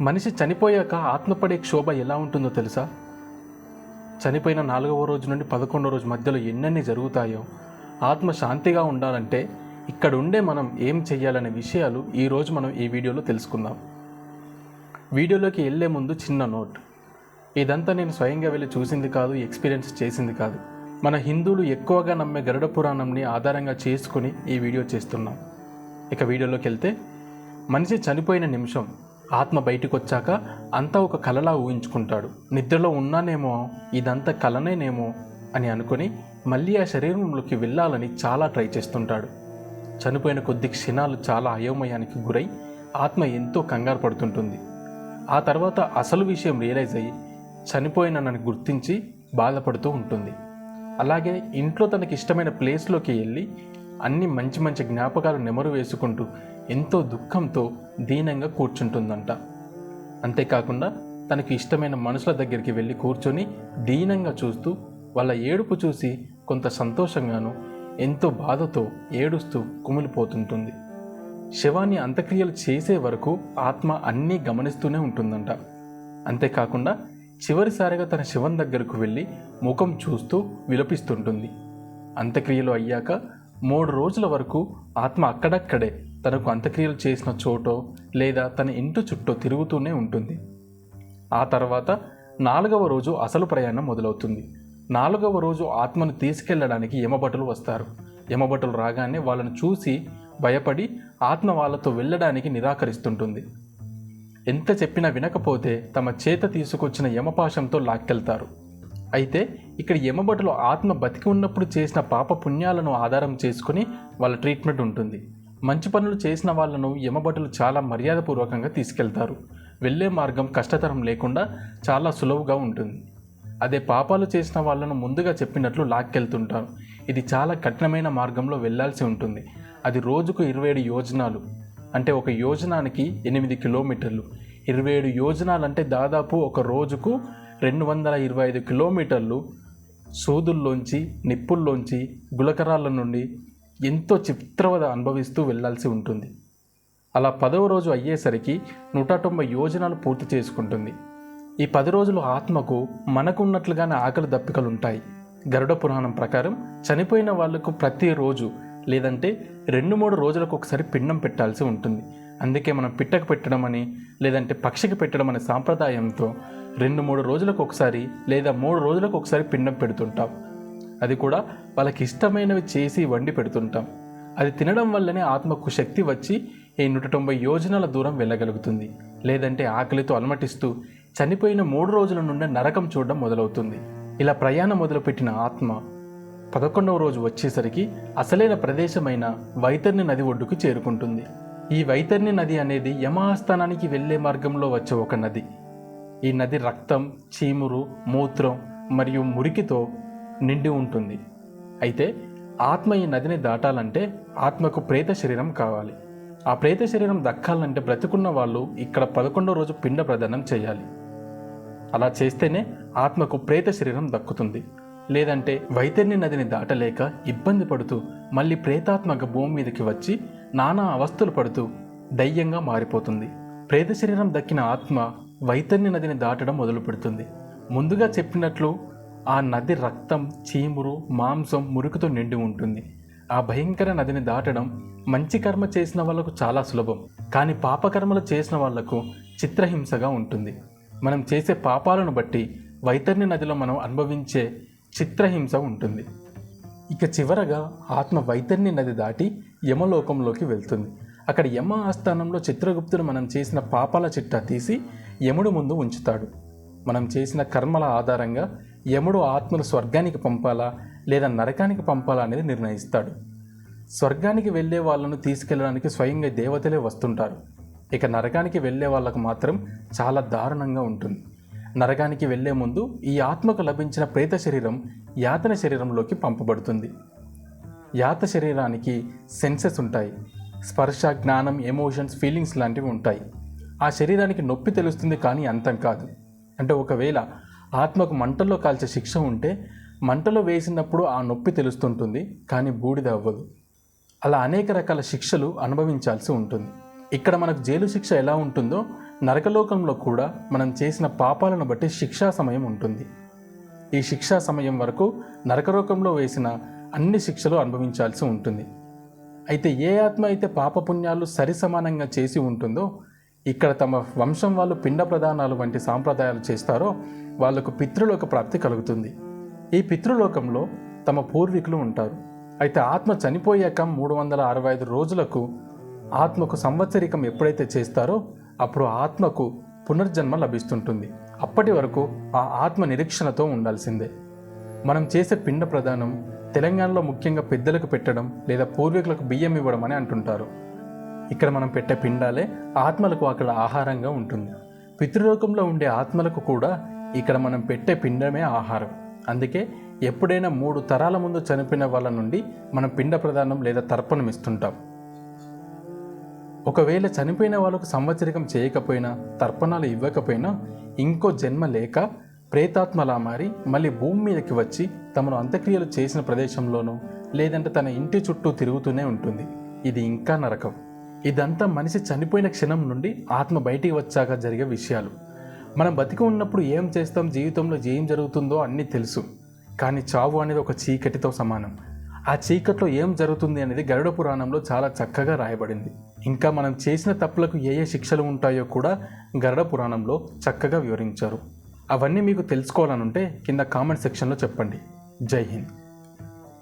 మనిషి చనిపోయాక ఆత్మపడే క్షోభ ఎలా ఉంటుందో తెలుసా? చనిపోయిన నాలుగవ రోజు నుండి పదకొండవ రోజు మధ్యలో ఎన్నెన్ని జరుగుతాయో ఆత్మ శాంతిగా ఉండాలంటే ఇక్కడ ఉండే మనం ఏం చెయ్యాలనే విషయాలు ఈరోజు మనం ఈ వీడియోలో తెలుసుకుందాం. వీడియోలోకి వెళ్ళే ముందు చిన్న నోట్. ఇదంతా నేను స్వయంగా వెళ్ళి చూసింది కాదు ఎక్స్పీరియన్స్ చేసింది కాదు. మన హిందువులు ఎక్కువగా నమ్మే గరుడ పురాణంని ఆధారంగా చేసుకుని ఈ వీడియో చేస్తున్నాం. ఇక వీడియోలోకి వెళ్తే మనిషి చనిపోయిన నిమిషం. ఆత్మ బయటకు వచ్చాక అంతా ఒక కలలా ఊహించుకుంటాడు. నిద్రలో ఉన్నానేమో ఇదంతా కలనేనేమో అని అనుకుని మళ్ళీ ఆ శరీరంలోకి వెళ్ళాలని చాలా ట్రై చేస్తుంటాడు. చనిపోయిన కొద్ది క్షణాలు చాలా అయోమయానికి గురై ఆత్మ ఎంతో కంగారు పడుతుంటుంది. ఆ తర్వాత అసలు విషయం రియలైజ్ అయ్యి చనిపోయిన నన్ను గుర్తించి బాధపడుతూ ఉంటుంది. అలాగే ఇంట్లో తనకి ఇష్టమైన ప్లేస్లోకి వెళ్ళి అన్ని మంచి మంచి జ్ఞాపకాలు నెమరు వేసుకుంటూ ఎంతో దుఃఖంతో దీనంగా కూర్చుంటుందంట. అంతేకాకుండా తనకు ఇష్టమైన మనుషుల దగ్గరికి వెళ్ళి కూర్చొని దీనంగా చూస్తూ వాళ్ళ ఏడుపు చూసి కొంత సంతోషంగాను ఎంతో బాధతో ఏడుస్తూ కుమిలిపోతుంటుంది. శవాన్ని అంత్యక్రియలు చేసే వరకు ఆత్మ అన్నీ గమనిస్తూనే ఉంటుందంట. అంతేకాకుండా చివరిసారిగా తన శవం దగ్గరకు వెళ్ళి ముఖం చూస్తూ విలపిస్తుంటుంది. అంత్యక్రియలు అయ్యాక మూడు రోజుల వరకు ఆత్మ అక్కడక్కడే తనకు అంత్యక్రియలు చేసిన చోటో లేదా తన ఇంటి చుట్టూ తిరుగుతూనే ఉంటుంది. ఆ తర్వాత నాలుగవ రోజు అసలు ప్రయాణం మొదలవుతుంది. నాలుగవ రోజు ఆత్మను తీసుకెళ్ళడానికి యమభటులు వస్తారు. యమభటులు రాగానే వాళ్ళను చూసి భయపడి ఆత్మ వాళ్ళతో వెళ్ళడానికి నిరాకరిస్తుంటుంది. ఎంత చెప్పినా వినకపోతే తమ చేత తీసుకొచ్చిన యమపాశంతో లాక్కెళ్తారు. అయితే ఇక్కడ యమభటులు ఆత్మ బతికి ఉన్నప్పుడు చేసిన పాప పుణ్యాలను ఆధారం చేసుకుని వాళ్ళ ట్రీట్మెంట్ ఉంటుంది. మంచి పనులు చేసిన వాళ్ళను యమభటులు చాలా మర్యాదపూర్వకంగా తీసుకెళ్తారు. వెళ్ళే మార్గం కష్టతరం లేకుండా చాలా సులువుగా ఉంటుంది. అదే పాపాలు చేసిన వాళ్ళను ముందుగా చెప్పినట్లు లాక్కెళ్తుంటారు. ఇది చాలా కఠినమైన మార్గంలో వెళ్ళాల్సి ఉంటుంది. అది రోజుకు ఇరవై ఏడు యోజనాలు. అంటే ఒక యోజనానికి ఎనిమిది కిలోమీటర్లు. ఇరవై ఏడు యోజనాలు అంటే దాదాపు ఒక రోజుకు రెండు వందల ఇరవై ఐదు కిలోమీటర్లు సూదుల్లోంచి నిప్పుల్లోంచి గులకరాళ్ళ నుండి ఎంతో చిత్రవద అనుభవిస్తూ వెళ్ళాల్సి ఉంటుంది. అలా పదవ రోజు అయ్యేసరికి నూట తొంభై యోజనాలు పూర్తి చేసుకుంటుంది. ఈ పది రోజులు ఆత్మకు మనకున్నట్లుగానే ఆకలి దప్పికలు ఉంటాయి గరుడ పురాణం ప్రకారం చనిపోయిన వాళ్ళకు ప్రతిరోజు లేదంటే రెండు మూడు రోజులకు ఒకసారి పిండం పెట్టాల్సి ఉంటుంది. అందుకే మనం పిట్టకు పెట్టడం అని లేదంటే పక్షికి పెట్టడం అనే సాంప్రదాయంతో రెండు మూడు రోజులకు ఒకసారి లేదా మూడు రోజులకు ఒకసారి పిండం పెడుతుంటాం. అది కూడా వాళ్ళకి ఇష్టమైనవి చేసి వండి పెడుతుంటాం. అది తినడం వల్లనే ఆత్మకు శక్తి వచ్చి ఈ నూట తొంభై యోజనాల దూరం వెళ్ళగలుగుతుంది. లేదంటే ఆకలితో అలమటిస్తూ చనిపోయిన మూడు రోజుల నుండి నరకం చూడడం మొదలవుతుంది. ఇలా ప్రయాణం మొదలుపెట్టిన ఆత్మ పదకొండవ రోజు వచ్చేసరికి అసలైన ప్రదేశమైన వైతర్ని నది ఒడ్డుకు చేరుకుంటుంది. ఈ వైతర్ని నది అనేది యమాస్థానానికి వెళ్ళే మార్గంలో వచ్చే ఒక నది. ఈ నది రక్తం చీమురు మూత్రం మరియు మురికితో నిండి ఉంటుంది. అయితే ఆత్మ ఈ నదిని దాటాలంటే ఆత్మకు ప్రేత శరీరం కావాలి. ఆ ప్రేత శరీరం దక్కాలంటే బ్రతుకున్న వాళ్ళు ఇక్కడ పదకొండో రోజు పిండ ప్రదానం చేయాలి. అలా చేస్తేనే ఆత్మకు ప్రేత శరీరం దక్కుతుంది. లేదంటే వైతర్ని నదిని దాటలేక ఇబ్బంది పడుతూ మళ్ళీ ప్రేతాత్మక భూమి మీదకి వచ్చి నానా అవస్థలు పడుతూ దయ్యంగా మారిపోతుంది. ప్రేత శరీరం దక్కిన ఆత్మ వైతన్య నదిని దాటడం మొదలు పెడుతుంది ముందుగా చెప్పినట్లు ఆ నది రక్తం చీమురు మాంసం మురుకుతో నిండి ఉంటుంది. ఆ భయంకర నదిని దాటడం మంచి కర్మ చేసిన వాళ్ళకు చాలా సులభం. కానీ పాపకర్మలు చేసిన వాళ్ళకు చిత్రహింసగా ఉంటుంది. మనం చేసే పాపాలను బట్టి వైతన్య నదిలో మనం అనుభవించే చిత్రహింస ఉంటుంది. ఇక చివరగా ఆత్మ వైతన్య నది దాటి యమలోకంలోకి వెళ్తుంది. అక్కడ యమ ఆస్థానంలో చిత్రగుప్తుడు మనం చేసిన పాపాల చిట్టా తీసి యముడు ముందు ఉంచుతాడు. మనం చేసిన కర్మల ఆధారంగా యముడు ఆత్మను స్వర్గానికి పంపాలా లేదా నరకానికి పంపాలా అనేది నిర్ణయిస్తాడు. స్వర్గానికి వెళ్ళే వాళ్ళను తీసుకెళ్ళడానికి స్వయంగా దేవతలే వస్తుంటారు. ఇక నరకానికి వెళ్ళే వాళ్ళకు మాత్రం చాలా దారుణంగా ఉంటుంది. నరకానికి వెళ్ళే ముందు ఈ ఆత్మకు లభించిన ప్రేత శరీరం యాతన శరీరంలోకి పంపబడుతుంది. యాత శరీరానికి సెన్సెస్ ఉంటాయి. స్పర్శ జ్ఞానం ఎమోషన్స్ ఫీలింగ్స్ లాంటివి ఉంటాయి. ఆ శరీరానికి నొప్పి తెలుస్తుంది కానీ అంతం కాదు. అంటే ఒకవేళ ఆత్మకు మంటల్లో కాల్చే శిక్ష ఉంటే మంటలో వేసినప్పుడు ఆ నొప్పి తెలుస్తుంటుంది కానీ బూడిద అవ్వదు. అలా అనేక రకాల శిక్షలు అనుభవించాల్సి ఉంటుంది. ఇక్కడ మనకు జైలు శిక్ష ఎలా ఉంటుందో నరకలోకంలో కూడా మనం చేసిన పాపాలను బట్టి శిక్షా సమయం ఉంటుంది. ఈ శిక్షా సమయం వరకు నరకలోకంలో వేసిన అన్ని శిక్షలు అనుభవించాల్సి ఉంటుంది. అయితే ఏ ఆత్మ అయితే పాపపుణ్యాలు సరి సమానంగా చేసి ఉంటుందో ఇక్కడ తమ వంశం వాళ్ళు పిండ ప్రదానాలు వంటి సాంప్రదాయాలు చేస్తారో వాళ్ళకు పితృలోక ప్రాప్తి కలుగుతుంది. ఈ పితృలోకంలో తమ పూర్వీకులు ఉంటారు. అయితే ఆత్మ చనిపోయాక మూడు వందల అరవై ఐదు రోజులకు ఆత్మకు సంవత్సరికం ఎప్పుడైతే చేస్తారో అప్పుడు ఆత్మకు పునర్జన్మ లభిస్తుంటుంది. అప్పటి వరకు ఆ ఆత్మ నిరీక్షణతో ఉండాల్సిందే. మనం చేసే పిండ ప్రదానం తెలంగాణలో ముఖ్యంగా పెద్దలకు పెట్టడం లేదా పూర్వీకులకు బియ్యం ఇవ్వడం అని అంటుంటారు. ఇక్కడ మనం పెట్టే పిండాలే ఆత్మలకు అక్కడ ఆహారంగా ఉంటుంది. పితృలోకంలో ఉండే ఆత్మలకు కూడా ఇక్కడ మనం పెట్టే పిండమే ఆహారం. అందుకే ఎప్పుడైనా మూడు తరాల ముందు చనిపోయిన వాళ్ళ నుండి మనం పిండ ప్రదానం లేదా తర్పణం ఇస్తుంటాం. ఒకవేళ చనిపోయిన వాళ్ళకు సంవత్సరికం చేయకపోయినా తర్పణాలు ఇవ్వకపోయినా ఇంకో జన్మ లేక ప్రేతాత్మలా మారి మళ్ళీ భూమి మీదకి వచ్చి తమను అంత్యక్రియలు చేసిన ప్రదేశంలోనూ లేదంటే తన ఇంటి చుట్టూ తిరుగుతూనే ఉంటుంది. ఇది ఇంకా నరకం. ఇదంతా మనిషి చనిపోయిన క్షణం నుండి ఆత్మ బయటికి వచ్చాక జరిగే విషయాలు. మనం బతికి ఉన్నప్పుడు ఏం చేస్తాం? జీవితంలో ఏం జరుగుతుందో అన్నీ తెలుసు. కానీ చావు అనేది ఒక చీకటితో సమానం. ఆ చీకట్లో ఏం జరుగుతుంది అనేది గరుడ పురాణంలో చాలా చక్కగా రాయబడింది. ఇంకా మనం చేసిన తప్పులకు ఏ ఏ శిక్షలు ఉంటాయో కూడా గరుడ పురాణంలో చక్కగా వివరించారు. అవన్నీ మీకు తెలుసుకోవాలనుంటే కింద కామెంట్ సెక్షన్లో చెప్పండి. జై హింద్.